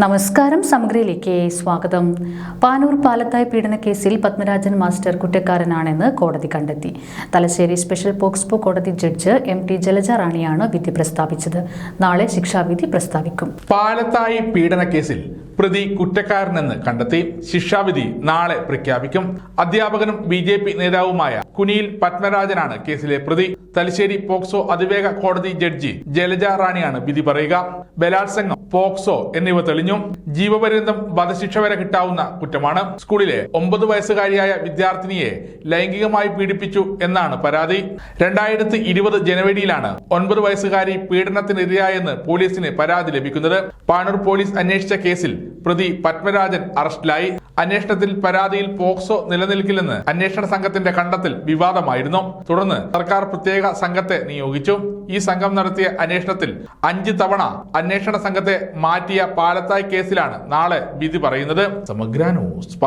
നമസ്കാരം സമഗ്രയിലേക്ക് സ്വാഗതം. പാനൂർ പാലത്തായ് പീഡനക്കേസിൽ പത്മരാജൻ മാസ്റ്റർ കുറ്റക്കാരനാണെന്ന് കോടതി കണ്ടെത്തി. തലശ്ശേരി സ്പെഷ്യൽ പോക്സ്പോ കോടതി ജഡ്ജ് എം ടി ജലജ റാണിയാണ് വിധി പ്രസ്താവിച്ചത്. നാളെ ശിക്ഷാവിധി പ്രസ്താവിക്കും. പാലത്തായി പീഡനക്കേസിൽ പ്രതി കുറ്റക്കാരനെന്ന് കണ്ടെത്തി ശിക്ഷാവിധി നാളെ പ്രഖ്യാപിക്കും. അധ്യാപകനും ബി ജെ പി നേതാവുമായ കുനിയിൽ പത്മരാജനാണ് കേസിലെ പ്രതി. തലശ്ശേരി പോക്സോ അതിവേഗ കോടതി ജഡ്ജി ജലജ റാണിയാണ് വിധി പറയുക. ബലാത്സംഗം പോക്സോ എന്നിവ തെളിഞ്ഞു ജീവപര്യന്തം വധശിക്ഷ വരെ കിട്ടാവുന്ന കുറ്റമാണ്. സ്കൂളിലെ ഒമ്പത് വയസ്സുകാരിയായ വിദ്യാർത്ഥിനിയെ ലൈംഗികമായി പീഡിപ്പിച്ചു എന്നാണ് പരാതി. രണ്ടായിരത്തി ഇരുപത് ജനുവരിയിലാണ് ഒൻപത് വയസ്സുകാരി പീഡനത്തിനിരയായെന്ന് പോലീസിന് പരാതി ലഭിക്കുന്നത്. പാനൂർ പോലീസ് അന്വേഷിച്ച കേസിൽ പ്രതി പത്മരാജൻ അറസ്റ്റിലായി. അന്വേഷണത്തിൽ പരാതിയിൽ പോക്സോ നിലനിൽക്കില്ലെന്ന് അന്വേഷണ സംഘത്തിന്റെ കണ്ടെത്തൽ വിവാദമായിരുന്നു. തുടർന്ന് സർക്കാർ പ്രത്യേക സംഘത്തെ നിയോഗിച്ചു. ഈ സംഘം നടത്തിയ അന്വേഷണത്തിൽ അഞ്ച് തവണ അന്വേഷണ സംഘത്തെ മാറ്റിയ പാലത്തായ് കേസിലാണ് നാളെ വിധി പറയുന്നത്. സമഗ്ര ന്യൂസ്